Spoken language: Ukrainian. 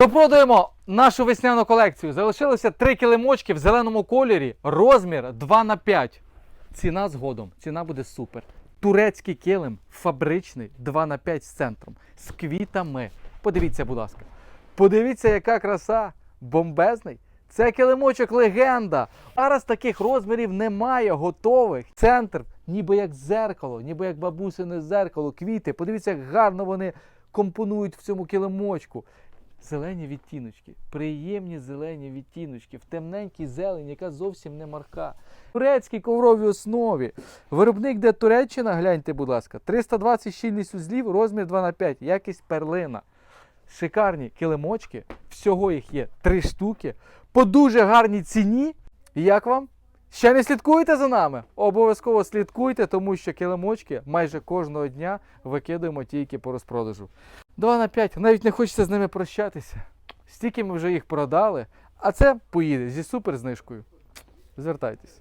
Допродаємо нашу весняну колекцію. Залишилося три килимочки в зеленому кольорі, розмір 2 на 5. Ціна згодом. Ціна буде супер. Турецький килим, фабричний 2 на 5 з центром, з квітами. Подивіться, будь ласка. Подивіться, яка краса! Бомбезний. Це килимочок легенда. Зараз таких розмірів немає готових. Центр, ніби як зеркало, ніби як бабусине зеркало, квіти. Подивіться, як гарно вони компонують в цьому килимочку. Зелені відтіночки, приємні зелені відтіночки, в темненькій зелені, яка зовсім не марка. Турецькій ковровій основі. Виробник де Туреччина, гляньте, будь ласка, 320 щільність узлів, розмір 2 на 5 якість перлина. Шикарні килимочки, всього їх є три штуки, по дуже гарній ціні. Як вам? Ще не слідкуєте за нами? Обов'язково слідкуйте, тому що килимочки майже кожного дня викидуємо тільки по розпродажу. 2 на 5, навіть не хочеться з ними прощатися. Стільки ми вже їх продали, а це поїде зі суперзнижкою. Звертайтесь.